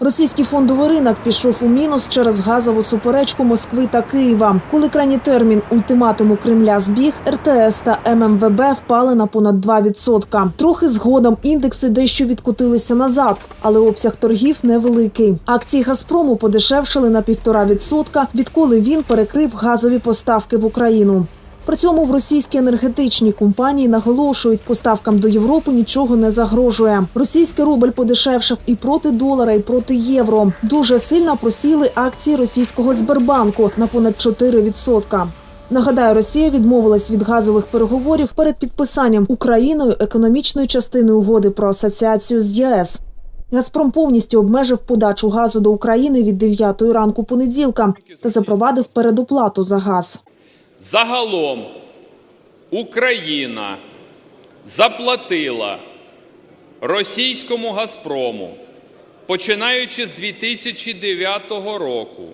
Російський фондовий ринок пішов у мінус через газову суперечку Москви та Києва. Коли крайній термін ультиматуму Кремля збіг, РТС та ММВБ впали на понад 2%. Трохи згодом індекси дещо відкотилися назад, але обсяг торгів невеликий. Акції Газпрому подешевшили на 1,5%, відколи він перекрив газові поставки в Україну. При цьому в російській енергетичній компанії наголошують, поставкам до Європи нічого не загрожує. Російський рубль подешевшав і проти долара, і проти євро. Дуже сильно просіли акції російського Сбербанку на понад 4%. Нагадаю, Росія відмовилась від газових переговорів перед підписанням Україною економічної частини угоди про асоціацію з ЄС. Газпром повністю обмежив подачу газу до України від 9 ранку понеділка та запровадив передоплату за газ. Загалом Україна заплатила російському Газпрому, починаючи з 2009 року,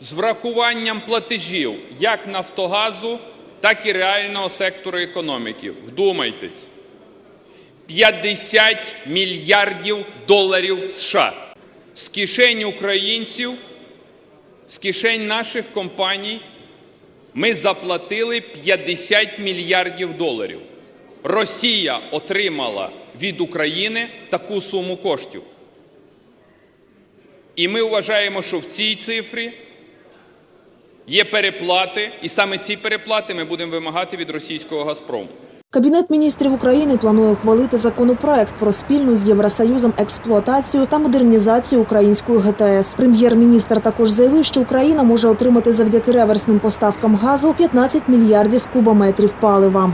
з врахуванням платежів як Нафтогазу, так і реального сектору економіки. Вдумайтесь, 50 мільярдів доларів США з кишень українців, з кишень наших компаній ми заплатили 50 мільярдів доларів. Росія отримала від України таку суму коштів. І ми вважаємо, що в цій цифрі є переплати, і саме ці переплати ми будемо вимагати від російського Газпрому. Кабінет міністрів України планує ухвалити законопроект про спільну з Євросоюзом експлуатацію та модернізацію української ГТС. Прем'єр-міністр також заявив, що Україна може отримати завдяки реверсним поставкам газу 15 мільярдів кубометрів палива.